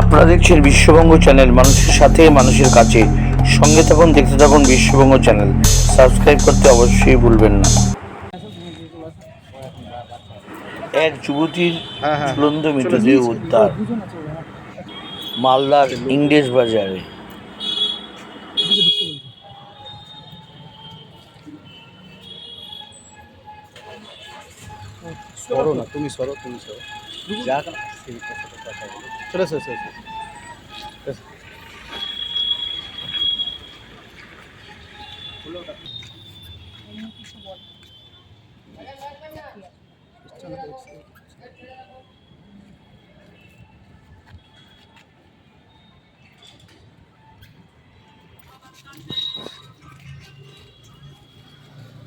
আপনারা দেখছেন বিশ্ববঙ্গ চ্যানেল মানুষের সাথে মানুষের কাছে। সঙ্গে থাকুন দেখতে থাকুন বিশ্ববঙ্গ চ্যানেল। সাবস্ক্রাইব করতে অবশ্যই ভুলবেন না। এক যুবতীর ঝুলন্ত মৃতদেহ উদ্ধার। মালদার ইংরেজ বাজারে। সরো না তুমি সরো তুমি সরো। চলে।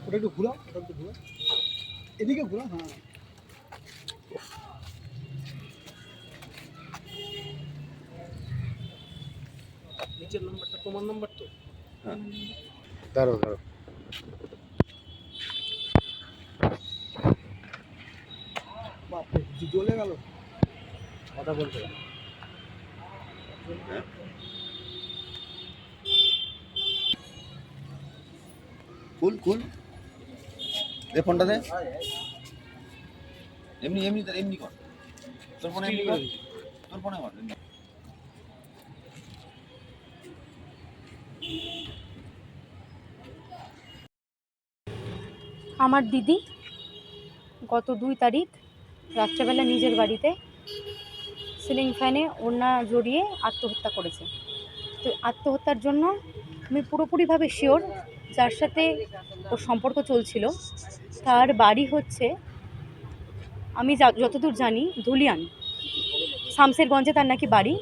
ওটা একটু ঘুরাও ওটা একটু ঘুরাও। এদিকে ঘুরাও হ্যাঁ। নিচের নাম্বারটা তোমার নাম্বার তো? হ্যাঁ। দাঁড়ো দাঁড়ো বাপরে জ- জ্বলে গেল। কথা বলতে গেল খুল খুল। দে ফোনটা দে। এমনি এমনি এমনি কর। তোর ফোনে এমনি কর। তোর ফোনে কর আমার দিদি গত দুই তারিখ রাত্রেবেলা নিজের বাড়িতে সিলিং ফ্যানে ওড়না জড়িয়ে আত্মহত্যা করেছে। তো আত্মহত্যার জন্য আমি পুরোপুরিভাবে শিওর যার সাথে ওর সম্পর্ক চলছিল, তার বাড়ি হচ্ছে, আমি যতদূর জানি, ধুলিয়ান। শামসেরগঞ্জে তার নাকি বাড়ি।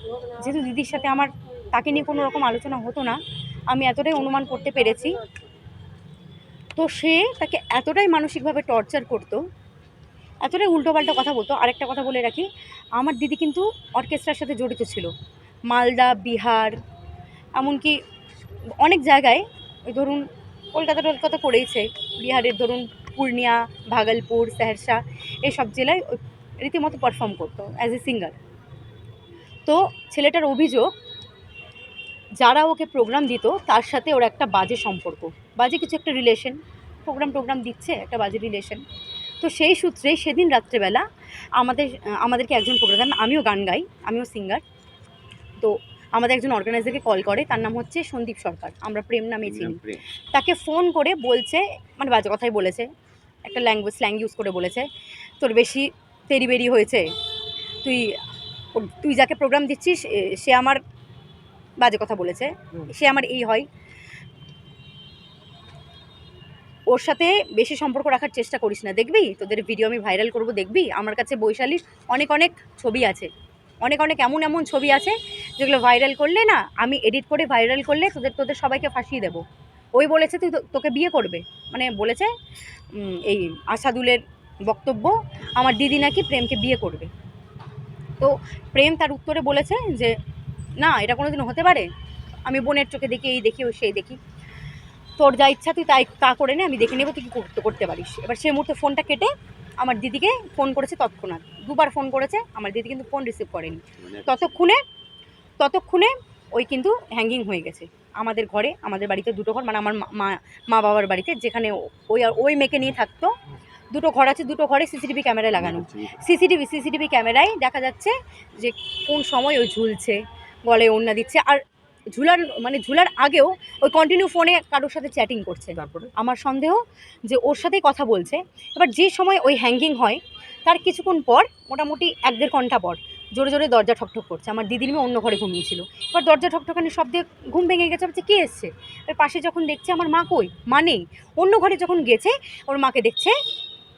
যেহেতু দিদির সাথে আমার তাকে নিয়ে কোনো রকম আলোচনা হতো না, আমি এতটাই অনুমান করতে পেরেছি তো সে তাকে এতটাই মানসিকভাবে টর্চার করতো, এতটাই উল্টোপাল্টা কথা বলতো। আরেকটা কথা বলে রাখি, আমার দিদি কিন্তু অর্কেস্ট্রার সাথে জড়িত ছিল। মালদা, বিহার, এমনকি অনেক জায়গায়, ওই ধরুন কলকাতা টলকাতা করেইছে, বিহারের ধরুন পূর্ণিয়া, ভাগলপুর সেহরসা এইসব জেলায় রীতিমতো পারফর্ম করতো অ্যাজ এ সিঙ্গার তো ছেলেটার অভিযোগ যারা ওকে প্রোগ্রাম দিত তার সাথে ওর একটা বাজে সম্পর্ক। বাজে কিছু একটা রিলেশন প্রোগ্রাম টোগ্রাম দিচ্ছে একটা বাজে রিলেশন তো সেই সূত্রে সেদিন রাত্রেবেলা আমাদের আমাদেরকে একজন প্রোগ্রাম আমিও গান গাই আমিও সিঙ্গার তো আমাদের একজন অর্গানাইজারকে কল করে তার নাম হচ্ছে সন্দীপ সরকার আমরা প্রেম নামে চিনি। তাকে ফোন করে বলছে মানে বাজে কথাই বলেছে একটা ল্যাঙ্গুয়েজ স্ল্যাং ইউজ করে বলেছে তোর বেশি তেরি বেরি হয়েছে তুই তুই যাকে প্রোগ্রাম দিচ্ছিস সে আমার বাজে কথা বলেছে। সে আমার এই হয়। ওর সাথে বেশি সম্পর্ক রাখার চেষ্টা করিস না দেখবি? তোদের ভিডিও আমি ভাইরাল করব দেখবি? আমার কাছে বৈশালীর অনেক অনেক ছবি আছে। অনেক অনেক এমন এমন ছবি আছে যেগুলো ভাইরাল করলে না আমি এডিট করে ভাইরাল করলে তোদের তোদের সবাইকে ফাঁসিয়ে দেবো। ওই বলেছে তুই তোকে বিয়ে করবে। মানে বলেছে এই আসাদুলের বক্তব্য আমার দিদি নাকি প্রেমকে বিয়ে করবে। তো প্রেম তার উত্তরে বলেছে যে না এটা কোনোদিন হতে পারে? আমি বোনের চোখে দেখি এই দেখি ওই সেই দেখি। তোর যা ইচ্ছা তুই তাই তা করে নে আমি দেখে নেব তুই কী করতে করতে পারিস। এবার সেই মুহূর্তে ফোনটা কেটে আমার দিদিকে ফোন করেছে তৎক্ষণাৎ। দুবার ফোন করেছে আমার দিদি কিন্তু ফোন রিসিভ করেনি। মানে ততক্ষণে ততক্ষণে ওই কিন্তু হ্যাঙ্গিং হয়ে গেছে। আমাদের ঘরে আমাদের বাড়িতে দুটো ঘর মানে আমার মা- মা মা বাবার বাড়িতে যেখানে ওই আর ওই মেয়েকে নিয়ে থাকতো। দুটো ঘর আছে দুটো ঘরে সিসিটিভি ক্যামেরা লাগানো। সিসিটিভি সিসিটিভি ক্যামেরায় দেখা যাচ্ছে যে কোন সময় ওই ঝুলছে। গলায় ওড়না দিচ্ছে। আর ঝুলার মানে ঝুলার আগেও ওই কন্টিনিউ ফোনে কারোর সাথে চ্যাটিং করছে। তারপরে? আমার সন্দেহ যে ওর সাথেই কথা বলছে। এবার যে সময় ওই হ্যাঙ্গিং হয় তার কিছুক্ষণ পর মোটামুটি এক দেড় ঘণ্টা পর জোরে জোরে দরজা ঠকঠক করছে। আমার দিদির মেয়ে অন্য ঘরে ঘুমিয়েছিল। এবার দরজা ঠকঠকানি শব্দে ঘুম ভেঙে গেছে। ভাবছে কে এসছে? এবার পাশে যখন দেখছে আমার মা কই? মা নেই। অন্য ঘরে যখন গেছে ওর মাকে দেখছে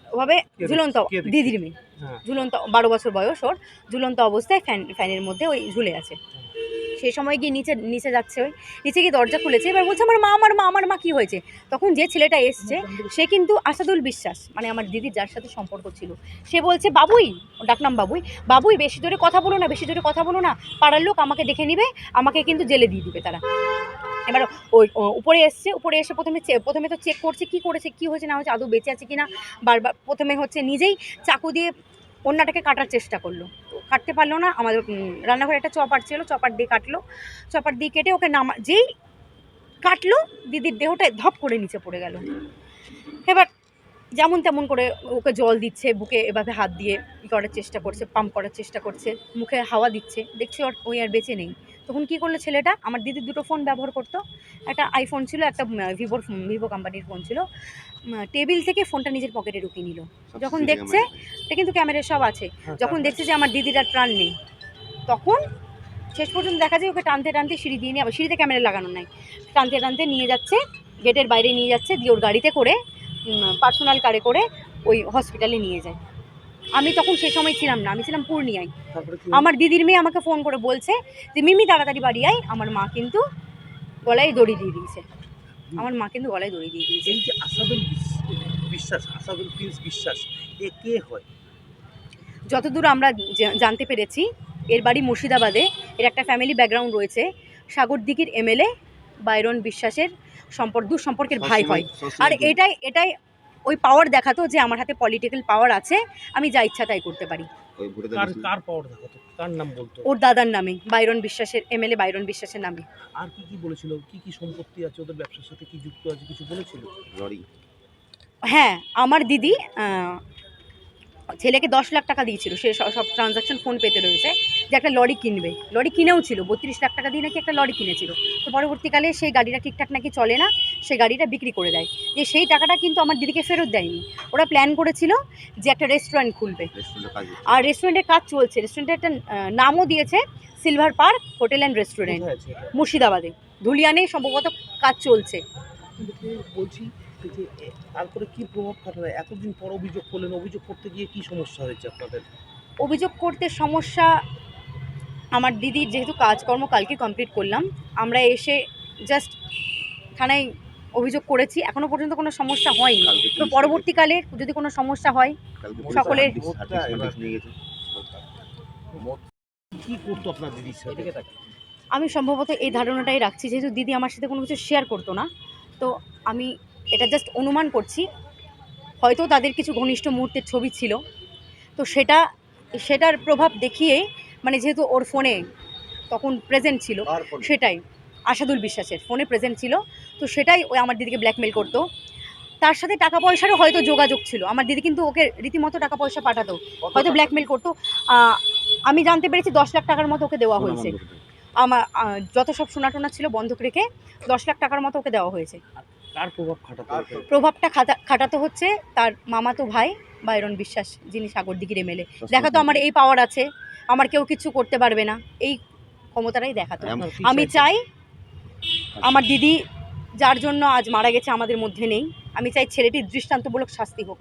ওভাবে ঝুলন্ত দিদির মেয়ে। হ্যাঁ। ঝুলন্ত বারো বছর বয়স ওর। ঝুলন্ত অবস্থায় ফ্যান ফ্যানের মধ্যে ওই ঝুলে আছে। সেই সময় গিয়ে নিচে নিচে যাচ্ছে ওই, নিচে গিয়ে দরজা খুলেছে। এবার বলছে, আমার মা আমার মা আমার মা কী হয়েছে? তখন যে ছেলেটা এসছে, সে কিন্তু আসাদুল বিশ্বাস মানে আমার দিদির যার সাথে সম্পর্ক ছিল, সে বলছে, বাবুই ডাকনাম বাবুই বাবুই, বেশি জোরে কথা বলো না, বেশি জোরে কথা বলো না, পাড়ার লোক আমাকে দেখে নিবে, আমাকে কিন্তু জেলে দিয়ে দিবে তারা। এবার ওই উপরে এসছে, উপরে এসে প্রথমে প্রথমে তো চেক করছে, কি করেছে, কি হয়েছে, না হয়েছে, আদৌ বেঁচে আছে কিনা, বারবার প্রথমে হচ্ছে নিজেই চাকু দিয়ে অন্যটাকে কাটার চেষ্টা করল। কাটতে পারল না, আমাদের রান্নাঘরে একটা চপার ছিল, চপার দিয়ে কাটলো। চপার দিয়ে কেটে ওকে নামা, যেই কাটলো, দিদির দেহটা ধপ করে নিচে পড়ে গেল। এবার যেমন তেমন করে ওকে জল দিচ্ছে, বুকে এভাবে হাত দিয়ে ই করার চেষ্টা করছে পাম্প করার চেষ্টা করছে, মুখে হাওয়া দিচ্ছে, দেখছি ওর, ওই আর বেঁচে নেই। তখন কি করল ছেলেটা? আমার দিদি দুটো ফোন ব্যবহার করতো। একটা আইফোন ছিল একটা ভিভোর ভিভো কোম্পানির ফোন ছিল। টেবিল থেকে ফোনটা নিজের পকেটে ঢুকিয়ে নিল। যখন দেখছে এটা কিন্তু ক্যামেরায় সব আছে। যখন দেখছে যে আমার দিদির আর প্রাণ নেই তখন শেষ পর্যন্ত দেখা যায় ওকে টানতে টানতে সিঁড়ি দিয়ে নিয়ে আবার সিঁড়িতে ক্যামেরা লাগানো নাই। টানতে টানতে নিয়ে যাচ্ছে গেটের বাইরে নিয়ে যাচ্ছে দিয়ে ওর গাড়িতে করে পার্সোনাল কারে করে ওই হসপিটালে নিয়ে যায়। আমি তখন সে সময় ছিলাম না আমি ছিলাম পূর্ণিয়ায়। আমার দিদির মেয়ে আমাকে ফোন করে বলছে যে মিমি তাড়াতাড়ি বাড়ি আয় আমার মা কিন্তু গলায় দড়ি দিয়ে দিয়েছে। আমার মা কিন্তু গলায় দড়ি দিয়ে দিয়েছে। এই যে আসাদুল বিশ্বাস আসাদুল প্রিন্স বিশ্বাস এ কে হয়? যতদূর আমরা জানতে পেরেছি এর বাড়ি মুর্শিদাবাদে এর একটা ফ্যামিলি ব্যাকগ্রাউন্ড রয়েছে। সাগরদিঘির এমএলএ বাইরন বিশ্বাসের সম্পর্ক দূর সম্পর্কের ভাই হয়। আর এটাই এটাই ওই পাওয়ার দেখাতো যে আমার হাতে পলিটিক্যাল পাওয়ার আছে আমি যা ইচ্ছা তাই করতে পারি। কার কার পাওয়ার দেখাতো? কার নাম বলতো? ওর দাদার নামে বাইরন বিশ্বাসের এমএলএ বাইরন বিশ্বাসের নামে। আর কি কি বলেছিল? কি কি সম্পত্তি আছে ওদের ব্যবসার সাথে? কি যুক্ত আছে? কিছু বলেছিল? হ্যাঁ আমার দিদি ছেলেকে দশ লাখ টাকা দিয়েছিল। সে সব- সব ট্রানজাকশন ফোন পেতে রয়েছে যে একটা লরি কিনবে। লরি কিনেও ছিল বত্রিশ লাখ টাকা দিয়ে নাকি একটা লরি কিনেছিল। তো পরবর্তীকালে সেই গাড়িটা ঠিকঠাক নাকি চলে না। সেই গাড়িটা বিক্রি করে দেয়। যে সেই টাকাটা কিন্তু আমার দিদিকে ফেরত দেয়নি। ওরা প্ল্যান করেছিল যে একটা রেস্টুরেন্ট খুলবে। আর রেস্টুরেন্টের কাজ চলছে। রেস্টুরেন্টের একটা নামও দিয়েছে silver park hotel and restaurant? মুর্শিদাবাদে। ধুলিয়ানে সম্ভবত কাজ চলছে। বলছি যে তারপরে কি প্রভাব খাটাবে? এতদিন পর অভিযোগ করলেন। অভিযোগ করতে গিয়ে কি সমস্যা হয়েছে আপনাদের? অভিযোগ করতে সমস্যা আমার দিদির যেহেতু কাজকর্ম কালকে কমপ্লিট করলাম। আমরা এসে জাস্ট থানায় অভিযোগ করেছি এখনও পর্যন্ত কোনো সমস্যা হয়নি। তো পরবর্তীকালে যদি কোনো সমস্যা হয় সকলের আমি সম্ভবত এই ধারণাটাই রাখছি যেহেতু দিদি আমার সাথে কোনো কিছু শেয়ার করতো না। তো আমি এটা জাস্ট অনুমান করছি হয়তো তাদের কিছু ঘনিষ্ঠ মুহূর্তের ছবি ছিল। তো সেটা সেটার প্রভাব দেখিয়ে মানে যেহেতু ওর ফোনে তখন প্রেজেন্ট ছিল সেটাই আশাদুল বিশ্বাসের ফোনে প্রেজেন্ট ছিল। তো সেটাই ওই আমার দিদিকে ব্ল্যাকমেল করতো। তার সাথে টাকা পয়সারও হয়তো যোগাযোগ ছিল। আমার দিদি কিন্তু ওকে রীতিমতো টাকা পয়সা পাঠাতো হয়তো ব্ল্যাকমেল করতো। আমি জানতে পেরেছি দশ লাখ টাকার মতো ওকে দেওয়া হয়েছে। আমার যত সব সোনাটোনা ছিল বন্ধক রেখে দশ লাখ টাকার মতো ওকে দেওয়া হয়েছে। কার প্রভাব খাটাতে প্রভাবটা খাটা খাটাতে হচ্ছে তার মামাতো ভাই বাইরন বিশ্বাস যিনি সাগরদিঘির এমএলএ। দেখাতো আমার এই পাওয়ার আছে। আমার কেউ কিছু করতে পারবে না। এই ক্ষমতাটাই দেখাতো। আমি চাই আমার দিদি যার জন্য আজ মারা গেছে আমাদের মধ্যে নেই। আমি চাই ছেলেটির দৃষ্টান্তমূলক শাস্তি হোক।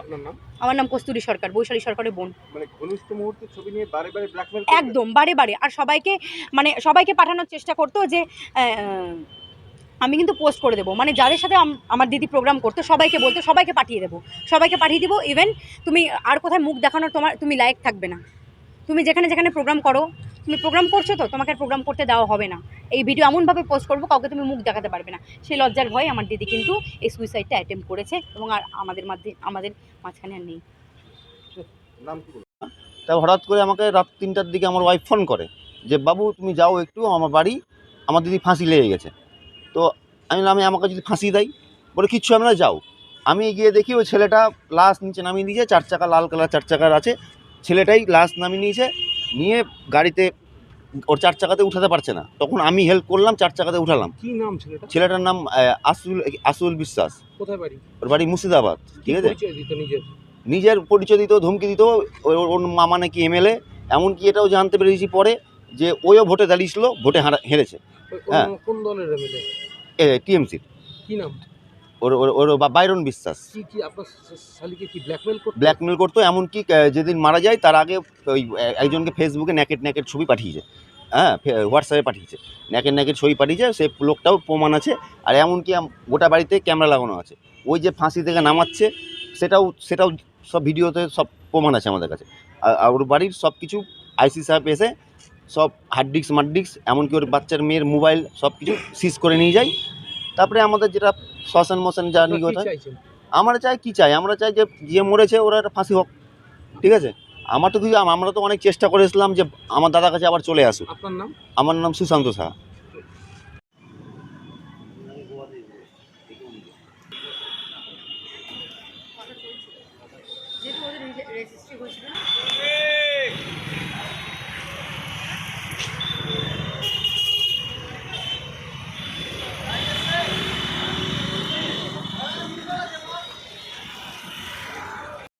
আপনার নাম? আমার নাম কস্তুরী সরকার বৈশালী সরকারের বোন। মানে ঘনিষ্ঠ মুহূর্তের ছবি নিয়ে বারে বারে ব্ল্যাকমেল একদম বারে বারে। আর সবাইকে মানে সবাইকে পাঠানোর চেষ্টা করতো যে আমি কিন্তু পোস্ট করে দেবো। মানে যাদের সাথে আমার দিদি প্রোগ্রাম করতো সবাইকে বলতো সবাইকে পাঠিয়ে দেবো। সবাইকে পাঠিয়ে দিব ইভেন তুমি আর কোথায় মুখ দেখানোর তোমার তুমি লায়ক থাকবে না। তুমি যেখানে যেখানে প্রোগ্রাম করো তুমি প্রোগ্রাম করছ তো, তোমাকে প্রোগ্রাম করতে দেওয়া হবে না। এই ভিডিও এমনভাবে পোস্ট করব, কাউকে তুমি মুখ দেখাতে পারবে না। সেই লজ্জার ভয়ে আমার দিদি কিন্তু এই সুইসাইডটা অ্যাটেম্প করেছে এবং আর আমাদের মধ্যে আমাদের মাঝখানে আর নেই? তা হঠাৎ করে আমাকে রাত তিনটার দিকে আমার ওয়াইফ ফোন করে যে, বাবু, তুমি যাও একটু, আমার বাড়ি, আমার দিদি ফাঁসি লেগে গেছে। তো আমি আমি আমাকে যদি ফাঁসি দেয় বলে, কিচ্ছু, আমি না, যাও। আমি গিয়ে দেখি ওই ছেলেটা লাশ নিচে নামিয়ে দিয়েছে, চার চাকা, লাল কালার চার চাকার আছে। ছেলেটাই লাশ নামিয়ে নিয়েছে, নিয়ে গাড়িতে ওর চার চাকাতে উঠাতে পারছে না। তখন আমি হেল্প করলাম চার চাকাতে উঠালাম। কি নাম ছেলেটা ছেলেটার নাম আসুল আসুল বিশ্বাস। কোথায় বাড়ি? ওর বাড়ি মুর্শিদাবাদ ঠিক আছে? নিজের? পরিচয় দিত ধমকি দিত ওর মামা নাকি এমএলএ এমনকি এটাও জানতে পেরেছি পরে যে ওইও ভোটে দাঁড়িয়েছিল ভোটে হারা হেরেছে। হ্যাঁ। কোন দলের এমএলএ টিএমসির। কি নাম? ওর ওর বাইরন বিশ্বাস। ব্ল্যাকমেল করতো? এমনকি যেদিন মারা যায় তার আগে ওই একজনকে ফেসবুকে ন্যাকেট ন্যাকেট ছবি পাঠিয়েছে। হ্যাঁ হোয়াটসঅ্যাপে পাঠিয়েছে। ন্যাকেট ন্যাকেট ছবি পাঠিয়েছে সে লোকটাও প্রমাণ আছে আর এমনকি গোটা বাড়িতে ক্যামেরা লাগানো আছে। ওই যে ফাঁসি থেকে নামাচ্ছে সেটাও সেটাও সব ভিডিওতে সব প্রমাণ আছে আমাদের কাছে। আর- আর ওর বাড়ির সব কিছু আইসি সাহেব এসে সব হার্ড ডিস্ক মার্ড ডিস্ক এমনকি ওর বাচ্চার মেয়ের মোবাইল সব কিছু সিজ করে নিয়ে যায়। তারপরে আমাদের যেটা শ্মশান মশান যা নিয়ে কি চাইছেন আমরা চাই কি চাই? আমরা চাই যে যে মরেছে ওরা একটা ফাঁসি হোক। ঠিক আছে? আমার তো কিছু আমরা তো অনেক চেষ্টা করেছিলাম যে আমার দাদার কাছে আবার চলে আসুক। আপনার নাম? আমার নাম সুশান্ত সাহা। রেজিস্ট্রি হয়েছিল